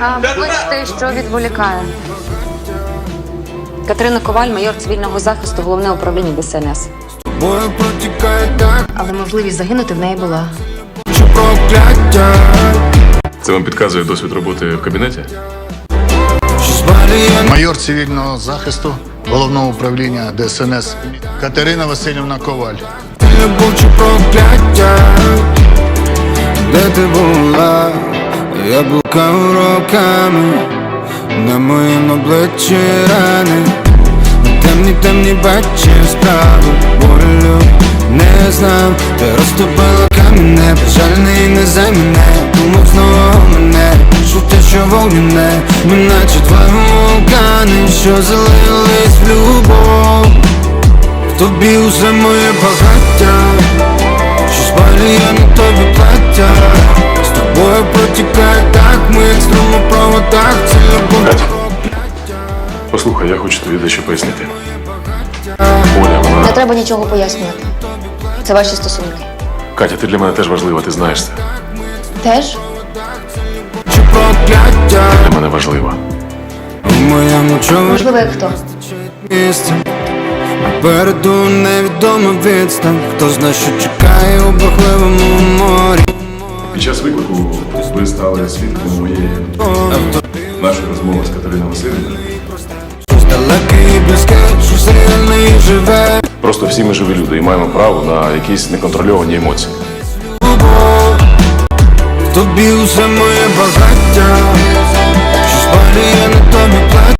А, вибачте, що відволікає. Катерина Коваль, майор цивільного захисту, головне управління ДСНС. Бою протікає так, Але можливість загинути в неї була. що прокляття, Це вам підказує досвід роботи в кабінеті? що Майор цивільного захисту головного управління ДСНС Катерина Васильівна Коваль. любов чи прокляття. Де ти була? Я блукав роками, на моїм обличчі рани. Темні, темні бачі справи болю не знав, ти розтопила камінне, печальний не мене. Думав знову мене, те, що вогняне Ми наче два вулкани, що залились в любов. В тобі усе моє багаття, Послухай, я хочу тобі дещо пояснити. Оля, Не треба нічого пояснювати. Це ваші стосунки. Катя, ти для мене теж важлива, ти знаєш це. Теж? Для мене важлива. Можливо, як хто. Попереду невідома відстань Хто знає, що чекає у бурхливому морі Під час виклику ви стали свідком моєї нашої розмови з Катериною Васильівною. Щось реальне і живе Просто всі ми живі люди і маємо право на якісь неконтрольовані емоції. Тобі усе моє багаття